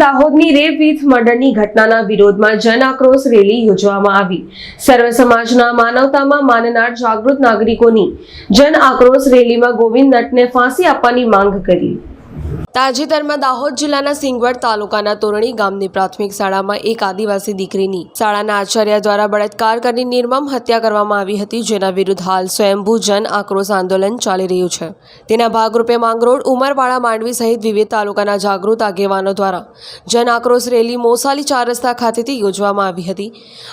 દાહોદની rape with મર્ડરની ઘટનાના વિરોધમાં જન આક્રોશ રેલી યોજવામાં આવી. સર્વ સમાજના માનવતામાં માનનાર જાગૃત નાગરિકોની જન આક્રોશ રેલીમાં ગોવિંદ નટને ફાંસી આપવાની માંગ કરી. તાજેતરમાં દાહોદ જિલ્લાના સિંગવડ તાલુકાના તોરણી ગામની પ્રાથમિક શાળામાં એક આદિવાસી દીકરીની શાળાના આચાર્ય દ્વારા બળાત્કાર કરી નિર્મમ હત્યા કરવામાં આવી હતી, જેના વિરુદ્ધ હાલ સ્વયંભૂ જન આક્રોશ આંદોલન ચાલી રહ્યું છે. તેના ભાગરૂપે માંગરોળ, ઉમરવાડા, માંડવી સહિત વિવિધ તાલુકાના જાગૃત આગેવાનો દ્વારા જન આક્રોશ રેલી મોસાલી ચાર રસ્તા ખાતેથી યોજવામાં આવી હતી.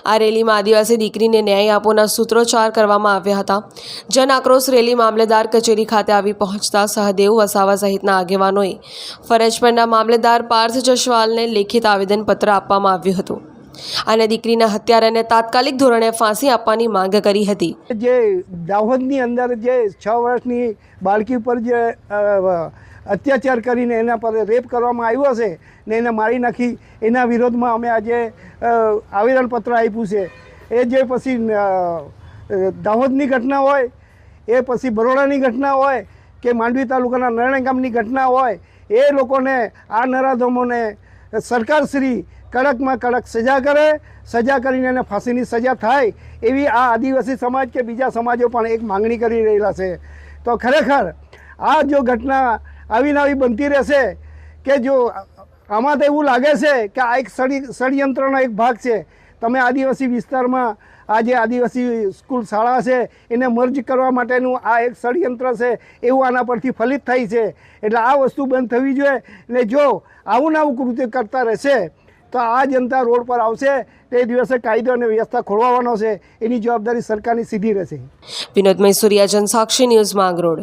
આ રેલીમાં આદિવાસી દીકરીને ન્યાય આપોના સૂત્રોચ્ચાર કરવામાં આવ્યા હતા. જન આક્રોશ રેલી મામલેદાર કચેરી ખાતે આવી પહોંચતા સહદેવ વસાવા સહિતના આગેવાનોએ ફરજ મામલેદાર પાર્થ જશવાલને લેખિત આવેદનપત્ર આપવામાં આવ્યું હતું. અને દીકરીના હત્યારાને તાત્કાલિક ધોરણે ફાંસી આપવાની માંગ કરી હતી. જે દાહોદની અંદર જે છ વર્ષની બાળકી પર જે અત્યાચાર કરીને એના પર રેપ કરવામાં આવ્યો છે ને એને મારી નાખી, એના વિરોધમાં અમે આજે આવેદનપત્ર આપ્યું છે. એ જે પછી દાહોદની ઘટના હોય, એ પછી બરોડાની ઘટના હોય કે માંડવી તાલુકાના નરણા ગામની ઘટના હોય, એ લોકોને, આ નરાધમોને સરકારશ્રી કડકમાં કડક સજા કરે, સજા કરીને એને ફાંસીની સજા થાય એવી આ આદિવાસી સમાજ કે બીજા સમાજો પણ એક માંગણી કરી રહેલા છે. તો ખરેખર આ જો ઘટના આવીને આવી બનતી રહેશે કે જો આમાં તો એવું લાગે છે કે આ એક ષડયંત્રનો એક ભાગ છે. તમે આદિવાસી વિસ્તારમાં આ જે આદિવાસી સ્કૂલ શાળા છે, એને મર્જ કરવા માટેનું આ એક ષડયંત્ર છે, એવું આના પરથી ફલિત થાય છે. એટલે આ વસ્તુ બંધ થવી જોઈએ. ને જો આવું આવું કૃત્ય કરતા રહેશે, તો આ જનતા રોડ પર આવશે, તે દિવસે કાયદો અને વ્યવસ્થા ખોળવાનો છે. એની જવાબદારી સરકારની સીધી રહેશે. વિનોદ મૈસુરિયા, જનસાક્ષી ન્યૂઝ માંગરોળ.